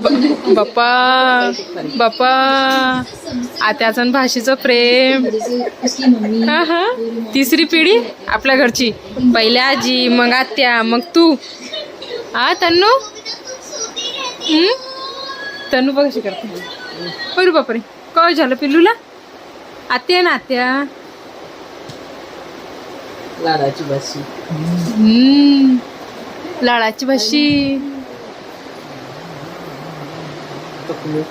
बाप्पा बाप्पा. आत्याचं आणि भाषेचं प्रेम. हा हा. तिसरी पिढी आपल्या घरची. पहिल्या आजी मग आत्या मग तू. हा तन्नू? हम्म? तन्नू बघ कशी करते बरं बापरे. काय झालं पिल्लूला? आत्या ना आत्या. लाडाची भाषी. हम्म. लाडाची भाषी. टकलू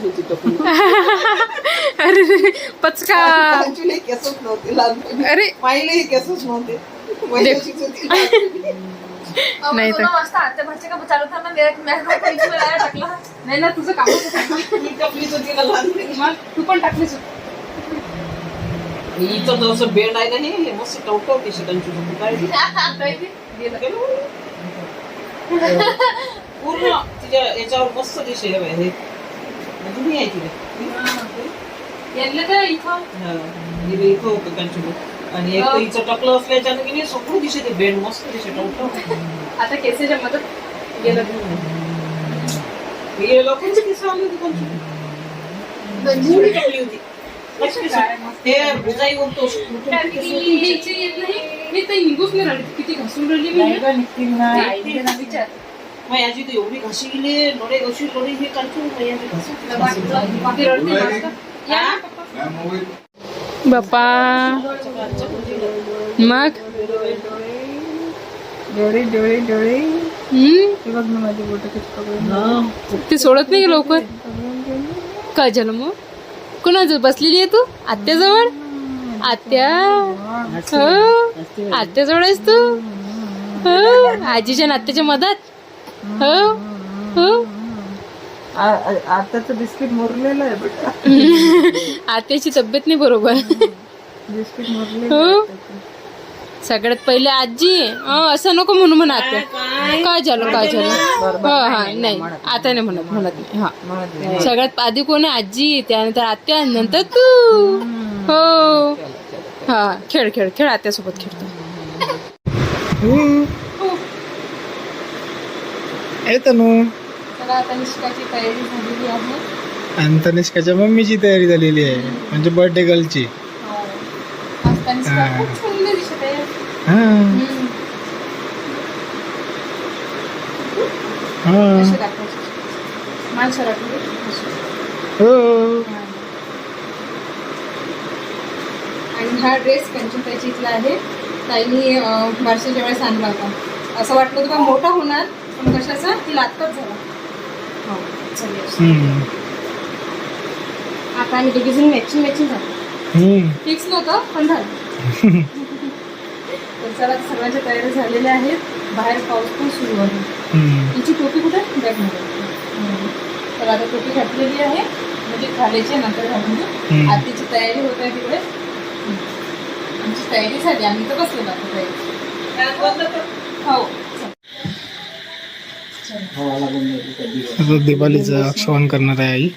होती अरे पचका. कंचूला केसच नव्हते लहानपणी अरे. पाहिलेही केसच नव्हते. महिन्याचीच होती लहानपणी. नाही तर. नाही ना तुझं काम मी टकलीच होती ना लहानपणी तू पण बेंड आहे ना हे मस्त टवटवते कंचू काय पूर्ण तिच्या याच्यावर मस्त दिशे हे हे अजूनही आहे तिला यांना तर इथं? हा, इथं होतं कंचू आणि एक हिचं टकलं असल्याच्यानं की नाही सगळं दिशे ते बेंड मस्त दिशे आता केसेच्या मदत गेलं हे लोकांचे केस आले होते टकली होती. ते बुजाई उरतो हिची येत नाही मी तर निघूच नाही राहिली. किती घासून राहिली मी. विचार. एवढी घाशी गेली लोडे घाशी लोडे हे पप्पा. बाप्पा मग डोळे डोळे डोळे हम्म ते बघ ना माझे बोट ते सोडत नाही का लवकर काय झालं मग कोणाजवळ बसलेली आहे तू आत्याजवळ आत्या हो आत्याजवळ आहेस तू हो आजीच्या आणि आत्याच्या मधात आताचं बिस्किट मुरलेलं आहे बेटा आत्याची तब्येत नाही बरोबर. बिस्किट मुरलेलं हो? सगळ्यात पहिले आजी. अं, असं नको म्हणू म्हणा आत्या. काय? झालं काय झालं? हा हा नाही आता नाही. म्हणत म्हणत नाही. हा. सगळ्यात आधी कोण आहे? आजी त्यानंतर आत्या नंतर तू. हो. हा खेळ खेळ खेळ आत्यासोबत खेळतो. ए तनू. चला आता निष्काची तयारी झालेली आहे. आणि तनिष्काच्या मम्मीची तयारी झालेली आहे म्हणजे बर्थडे गर्लची हो. आज तनिष्का खूप सुंदर दिसत आहे. हा. हम्म. हा. कशी दाखवायची? माणसं राखली हो. आणि हा ड्रेस इथला आहे. ताईनी अं, बारशाच्या वेळेस आणला होता असं वाटलं होतं का मोठा होणार? कशाचा? ती आत्ताच झाला हो चालेल. आता आम्ही दोघीजण मॅचिंग मॅचिंग झालो. फिक्स नव्हतं पण झालं. चला आता सगळ्यांच्या तयारी झालेल्या आहेत. बाहेर पाऊस पण सुरू आहे. तिची टोपी कुठे? बॅगमध्ये तर आता टोपी घातलेली आहे. म्हणजे घालायची आहे, नंतर घालून. आरतीची तयारी होत आहे तिकडे. आमची तयारी झाली. आम्ही तर बसलो आता तयारी. हो. दिवाळीचं आक्षेपण करणार आहे आई.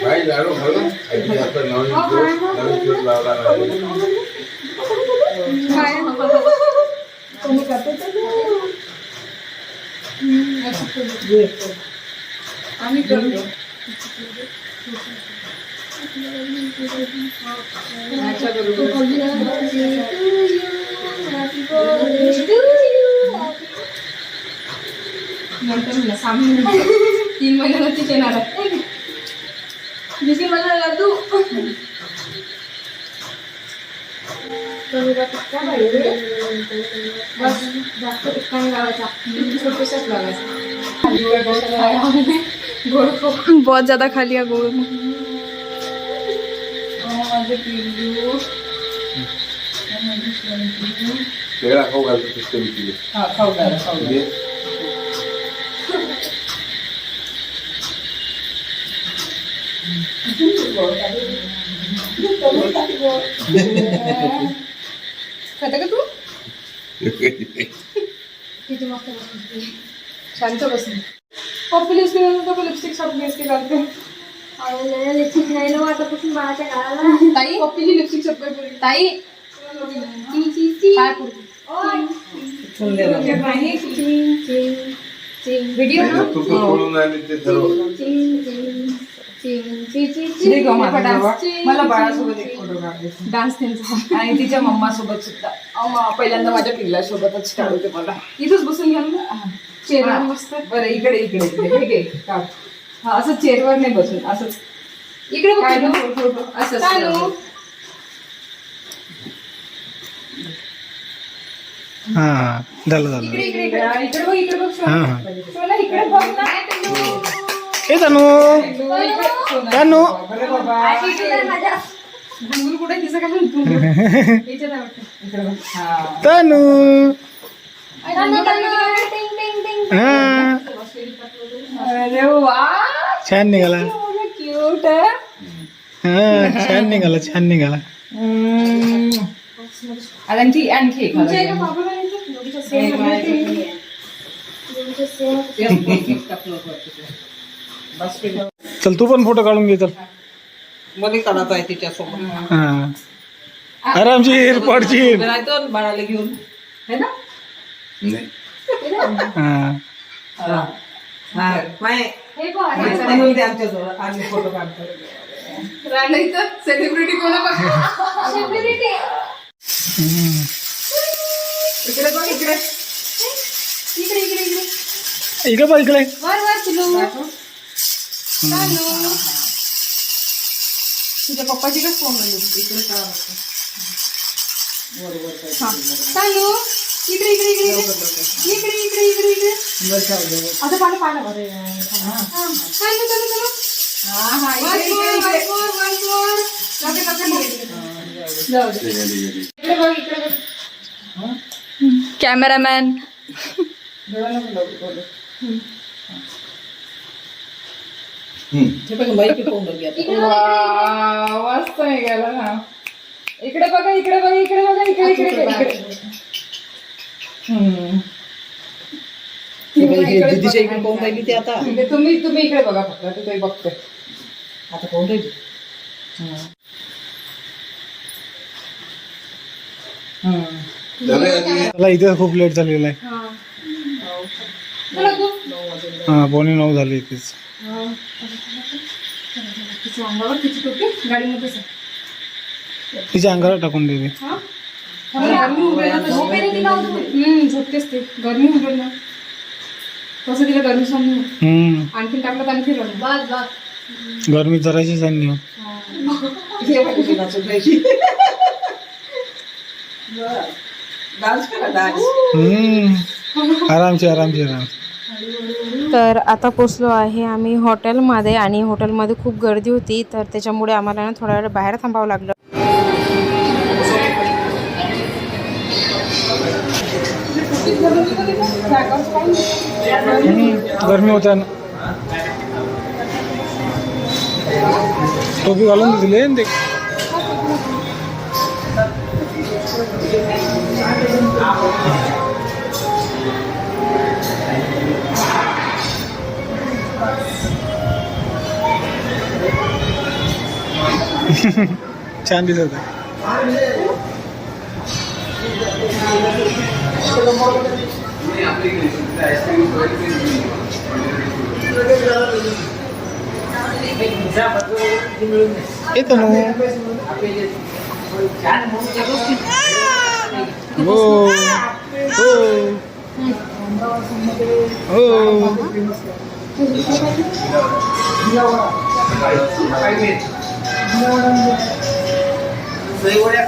भाई लाडू खाऊ ना आजी आता नवीन दिवस नवीन छोटेसाच लावायचा खाली वर डोक्याला लावायला. गोड खूप बहुत ज्यादा खा लिया गोड़ माझे पिल्लू केळा खाऊ घालतो सिस्टम हा खाऊ घाला खाऊ घाला. खाता का तू किती मस्त. शांत बसून पप्पी लिपस्टिक लिपस्टिक सब लिपस्टिक घालते लिपस्टिक नाही ना आतापासून बाळाच्या गाळाला ताई पप्पीची लिपस्टिक सब ताई काय पुरते व्हिडिओ ना मला बाळासोबत एक फोटो काढायचा डान्स त्यांचा आणि तिच्या मम्मा सोबत सुद्धा पहिल्यांदा माझ्या पिल्ला सोबतच काढवते मला इथंच बसून घ्या ना चेअरवर मस्त बरं इकडे इकडे इकडे हे घे, हा असं चेअरवर नाही बसून असंच इकडे काय फोटो असं हा झालं झालं इकडे इकडे इकडे बघ इकडे बघ इकडे बघ Ini Tanu, Tanu. Berapa? Ayo kita hajar. Dulu udah kita kan dulu. Hehehe. Ini Tanu. Tanu. Ayo kita hajar. Ting ting ting. Hah. Masih di patung. Ayo Wah. Channgala. Oh, cute ya. Hah. Channgala, Channgala. Hmm. Alangki, Alangki. Coba kamu papa lagi sih. Lalu kita seneng. Lalu kita seneng. Hehehe. चल तू पण photo काढून घे चल. मध्ये काढत आहे तिच्यासोबत. हा. आरामशीर पडशील नाही बाळाला घेऊन. है ना? नाही. हा. हा. हा. हे ते आमच्याजवळ. आम्ही फोटो काढतो. राहिलं इथं सेलिब्रिटी कोण. इकडे बघ इकडे. इकडे इकडे इकडे. इकडे बघ इकडे. वर वर चिलू चालू तुझ्या पप्पाची कस फोन चालू. इकडे इकडे इकडे. इकडे इकडे इकडे इकडे. आता बरे चालू चालू चालू. कॅमेरामॅन हे बघ हा इकडे बघा इकडे बघा इकडे बघा इकडे इकडे इकडे हम्म. हे बघ, हे दीदीच्या इकडे पाहून राहिली ती आता? इकडे तुम्ही तुम्ही इकडे बघा फक्त तू बघतोय आता पाहून राहिली हम्म. हम्म. चला इथे खूप लेट झालेला आहे. हा. पावणे नऊ झाले इथेच तिच्या अंगावर तिची टोपी गाडीमध्येच आहे तिच्या अंगावर टाकून दे गरमी उभे झोपतेच ते गरमी उभे ना. तसं तिला गरमी समजून आणखी टाकलं तर आणखी बस बस. गरमी जराशी सांगली आरामशी आरामशी आराम तर आता पोचलो आहे आम्ही हॉटेलमध्ये आणि हॉटेलमध्ये खूप गर्दी होती तर त्याच्यामुळे आम्हाला ना थोडा वेळ बाहेर थांबावं लागलं. गरमी होत्या ना. टोपी घालून दिले ते. छान दिसत आहे. येतो ना हो. हो. हो. हो. Soy Guria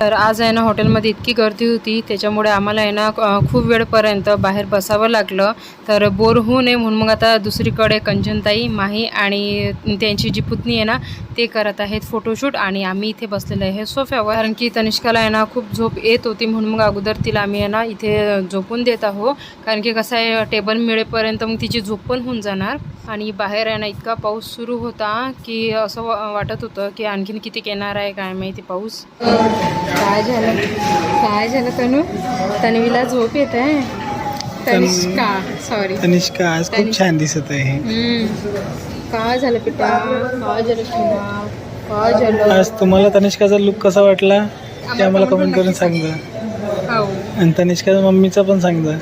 तर आज आहे ना हॉटेलमध्ये इतकी गर्दी होती त्याच्यामुळे आम्हाला आहे ना खूप वेळपर्यंत बाहेर बसावं लागलं. तर बोर होऊ नये म्हणून मग आता दुसरीकडे कंचनताई माही आणि त्यांची जी पुतणी आहे ना ते करत आहेत फोटोशूट आणि आम्ही इथे बसलेलं आहे सोफ्यावर. कारण की तनिष्काला आहे ना खूप झोप येत होती म्हणून मग अगोदर तिला आम्ही आहे ना इथे झोपून देत आहो कारण की कसं आहे टेबल मिळेपर्यंत मग तिची झोप पण होऊन जाणार. आणि बाहेर आहे ना इतका पाऊस सुरू होता की असं वा- वाटत होतं की आणखीन किती येणार आहे काय माहिती पाऊस. काय झालं? काय झालं तनू? तन्वीला झोप येत आहे? तनिष्का सॉरी तनिष्का आज खूप छान दिसत आहे. काय झालं पिता? काय झालं काय झालं? आज तुम्हाला तनिष्काचा लुक कसा वाटला? ते आम्हाला कमेंट करून सांगा. हो. आणि तनिष्काच्या मम्मीचा पण सांगा.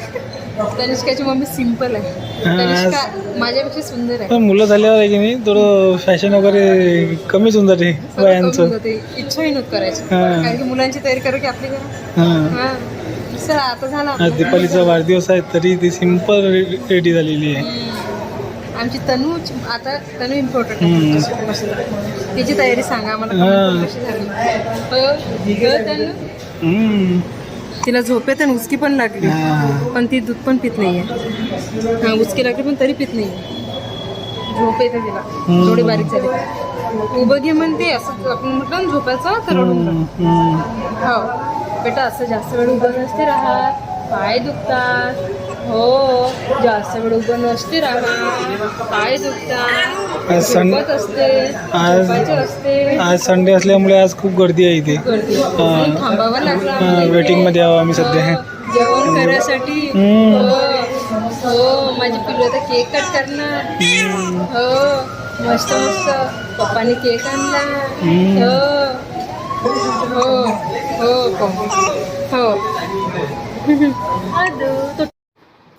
तनिष्काची मम्मी सिंपल आहे. तनिष्का माझ्यापेक्षा सुंदर आहे. मुलं झाल्यावर आहे की नाही थोडं फॅशन वगैरे कमीच होऊन जाते होते. इच्छाही नव्हती करायची. कारण की मुलांची तयारी करू की आपली करा चला आता झाला आज दीपालीचा वाढदिवस आहे तरी ती सिंपल रेडी झालेली आहे. आमची तनू आता तनू इम्पॉर्टंट. आहे. तिची तयारी सांगा आम्हाला comment कशी झाली? तनू? तिला झोपेत आणि उचकी पण लागली. पण ती दूध पण पित नाहीये. हा उचकी लागली पण तरी पित नाहीये. झोप येते तिला. थोडी बारीक झाली. उभं घे म्हणते असं आपण म्हटलं ना झोपायचं तर. हो. बेटा असं जास्त वेळ उभं नसते राहत. पाय दुखतात. हो. जास्त वेळ उभं नसते राहत. पाय दुखतात. आज झोपत असते आज- झोपायचे असते. आज संडे असल्यामुळे आज खूप गर्दी आहे इथे. गर्दी. म्हणून थांबावं लागलं आम्हाला इथे. वेटिंग मध्ये आहो आम्ही सध्या. जेवण करायसाठी. हम्म. हो हो माझी पिल्लू आता केक कट करणार. हो मस्त मस्त. पप्पाने केक आणला. हम्म. हो हो हो हो.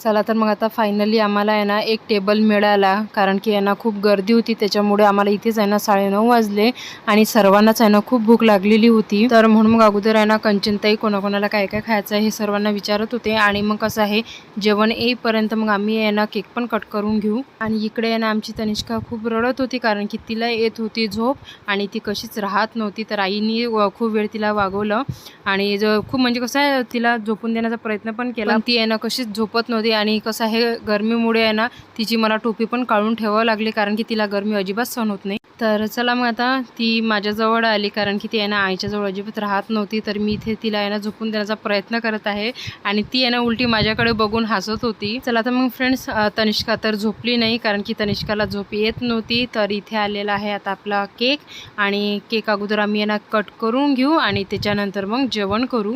चला तर मग आता फायनली आम्हाला आहे ना एक टेबल मिळाला. कारण की आहे ना खूप गर्दी होती. त्याच्यामुळे आम्हाला इथेच आहे ना साडेनऊ वाजले आणि सर्वांनाच आहे ना खूप भूक लागलेली होती. तर म्हणून मग अगोदर आहे ना कंचनताई कोणाकोणाला काय काय खायचं आहे हे सर्वांना विचारत होते. आणि मग कसं आहे जेवण येईपर्यंत मग आम्ही आहे ना केक पण कट करून घेऊ. आणि इकडे आहे ना आमची तनिष्का खूप रडत होती. कारण की तिला येत होती झोप आणि ती कशीच राहत नव्हती. तर आईनी व- खूप वेळ तिला वागवलं. आणि खूप म्हणजे कसं आहे तिला झोपून देण्याचा प्रयत्न पण केला. ती आहे ना कशीच झोपत नव्हती. आणि कसं आहे गरमीमुळे आहे ना तिची मला टोपी पण काढून ठेवावं लागली कारण की तिला गरमी अजिबात सहन होत नाही. तर चला मग आता ती माझ्याजवळ आली कारण की ती आहे ना आईच्याजवळ अजिबात राहत नव्हती. तर मी इथे तिला आहे ना झोपून देण्याचा प्रयत्न करत आहे आणि ती आहे ना उलटी माझ्याकडे बघून हसत होती. चला तर मग फ्रेंड्स तनिष्का तर झोपली नाही कारण की तनिष्काला झोप येत नव्हती. तर इथे आलेला आहे आता आपला केक आणि केक अगोदर आम्ही यांना कट करून घेऊ आणि त्याच्यानंतर मग जेवण करू.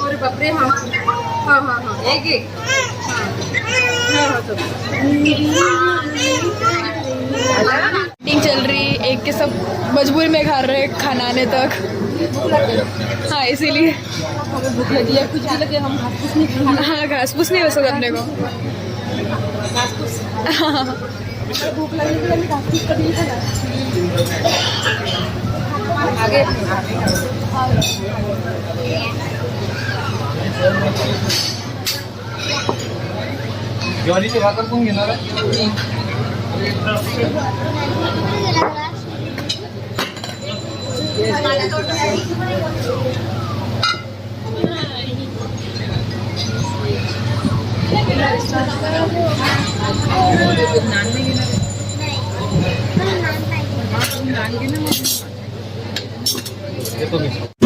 अरे बापरे हाँ हाँ हाँ हाँ एक एक हाँ हाँ हाँ के सब मजबूरी में खा रहे खाना आने तक। हाँ इसीलिए। हमें भूख लगी है कुछ लगे हम घास फूस नहीं हाँ घास फूस नहीं वैसे अपने को। घास फूस अरे भूख लगी तो हमें घास फूस कभी नहीं खाना आगे ज्वारीचे भाकर कोण घेणार आहे येतो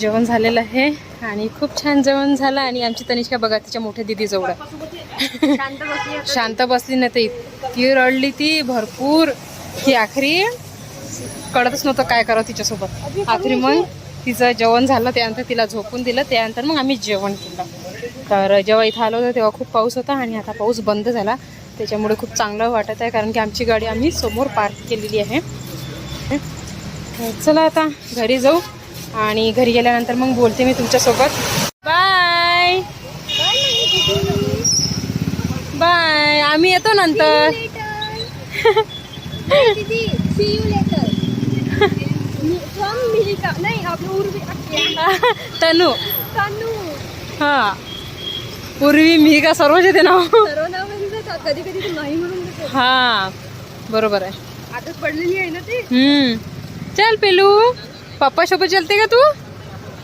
जेवण झालेलं आहे आणि खूप छान जेवण झालं आणि आमची तनिष्का बघा तिच्या मोठ्या दिदी जवळ शांत बसली नाही तर इतकी रडली ती भरपूर. की आखरी. कळतच नव्हतं काय करावं तिच्यासोबत. आखरी मग तिचं जेवण झालं त्यानंतर तिला झोपून दिलं त्यानंतर मग आम्ही जेवण केलं. तर जेव्हा इथं आलो होतो तेव्हा खूप पाऊस होता आणि आता पाऊस बंद झाला. त्याच्यामुळे खूप चांगलं वाटत आहे कारण की आमची गाडी आम्ही समोर पार्क केलेली आहे. चला आता घरी जाऊ. आणि घरी गेल्यानंतर मग बोलते मी तुमच्यासोबत. बाय बाय आम्ही येतो नंतर. तनू. कानू हा. पूर्वी मी का सर्वच येते नाव जातात. कधी कधी नाही म्हणून हा. बरोबर आहे. आताच पडलेली आहे ना ते? हम्म. चल पेलू. पप्पा सोबत चलते का तू?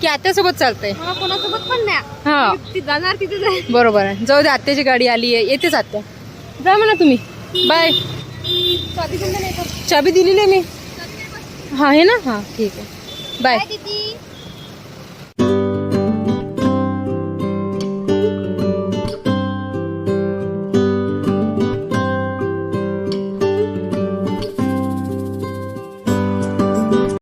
की आत्यासोबत चालते कोणासोबत पण नाही. हा. ती जाणार तिथे बरोबर आहे. जाऊ दे आत्याची गाडी आली आहे. येतेच आत्या. जा म्हणा तुम्ही. बाय. चाबी नाही दिलेली आहे मी. हा आहे ना? हां ठीक आहे. बाय दीदी.